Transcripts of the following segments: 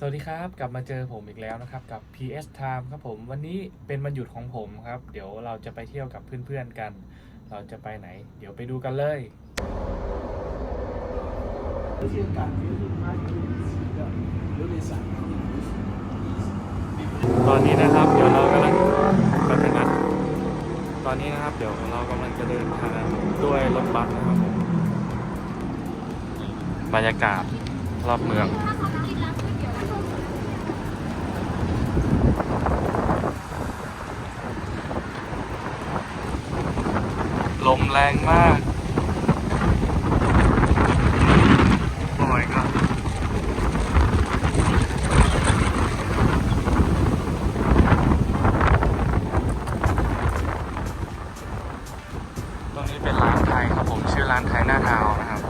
สวัสดีครับ กลับมาเจอผมอีกแล้วนะครับ กับ PS Time ครับผม วันนี้เป็นวันหยุดของผมครับ เดี๋ยวเราจะไปเที่ยวกับเพื่อนๆกัน เราจะไปไหน เดี๋ยวไปดูกันเลยตอนนี้นะครับเดี๋ยวเรากำลังกำลังนัดตอนนี้นะครับเดี๋ยวเรากำลังจะเดินทางด้วยรถบัสนะครับผมบรรยากาศรอบเมือง ลมแรงมาก โอ้ยก็ตรงนี้เป็นร้านไทยครับผม ชื่อร้านไทยหน้าทาวนะครับ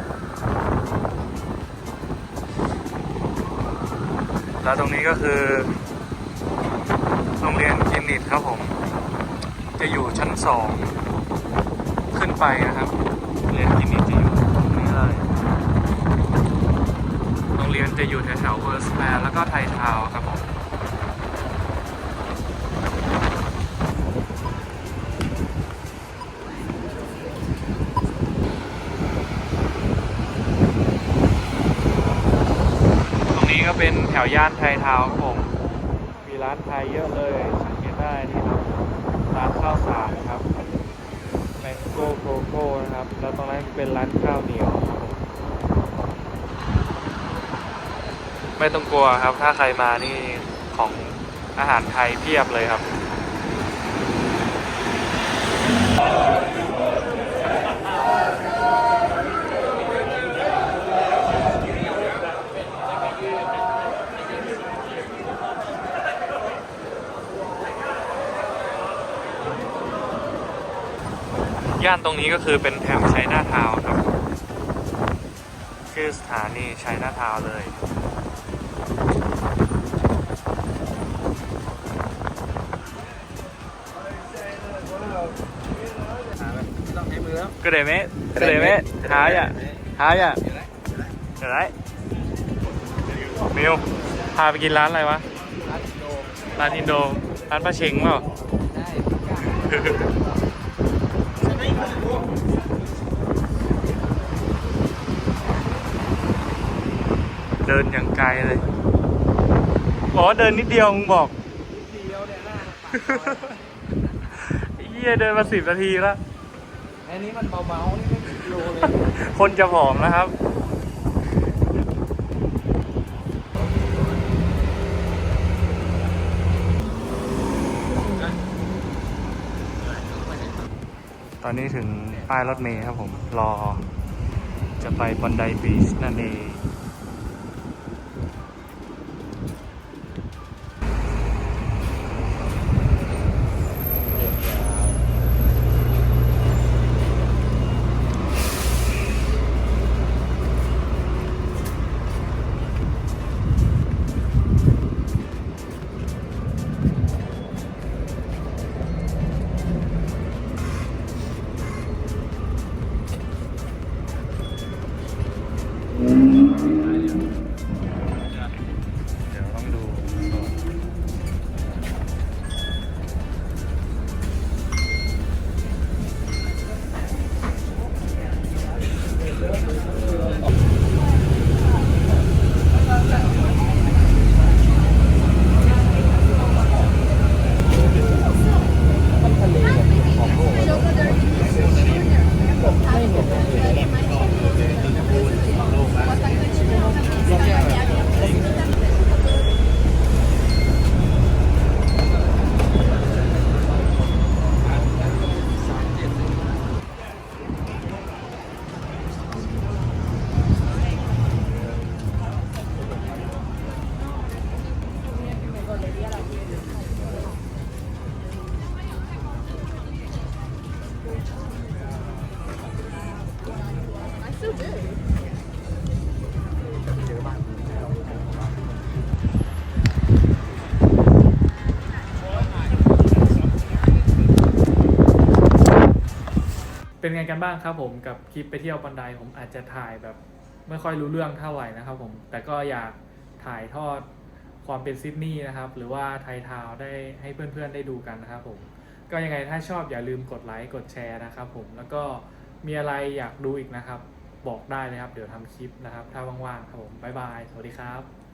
แล้วตรงนี้ก็คือ รงเรียนกินนิตครับผม จะอยู่ชั้นสองขึ้นไปนะครับเรียนกินนิตจะอยู่ตรงนี้เลยโรงเรียนจะอยู่แถวๆเวอร์สแปร์แล้วก็ไทยทาวครับผมตรงนี้ก็เป็นแถวย่านไทยทาวน์ครับผม ร้านไทยเยอะเลยสังเกตได้นี่ครับร้านข้าวสารครับแมงโก้โกโก้นะครับ แล้วตรงนั้นเป็นร้านข้าวเหนียว ไม่ต้องกลัวครับ ถ้าใครมานี่ของอาหารไทยเพียบเลยครับ ย่านตรงนี้ก็คือเป็นแถวชัยนาทาวน์ครับ ชื่อสถานีชัยนาทาวน์เลยต้องใช้มือแล้วก็เลยไหมก็เลยไหมหายอะหายอะเดี๋ยวไรมิวพาไปกินร้านอะไรวะ ร้านโด ร้านอินโด ร้านป้าเชงเปล่า ดินอย่างไกลเลยบอกว่าเดินนิดเดียวมึงบอกเดียวเนี่ยหน้าไอ้เฮียเดินมาสิบนาทีแล้วอันนี้มันเบาๆนี่ไม่กิโลเลยคนจะผอมนะครับตอนนี้ถึงป้ายรถเมย์ครับผม รอจะไปบอนไดบีชนั่นเอง เป็นไงกันบ้างครับผมกับคลิปไปเที่ยวบันไดผมอาจจะถ่ายแบบไม่ค่อยรู้เรื่องเท่าไหร่นะครับผมแต่ก็อยากถ่ายทอดความเป็นซิดนีย์นะครับ หรือว่าไทยทาวได้ให้เพื่อนๆได้ดูกันนะครับผมก็ยังไงถ้าชอบอย่าลืมกดไลค์กดแชร์นะครับผมแล้วก็มีอะไรอยากดูอีกนะครับ บอกได้เลยครับ เดี๋ยวทำคลิปนะครับ ถ้าว่างๆครับผมบ๊ายบาย สวัสดีครับ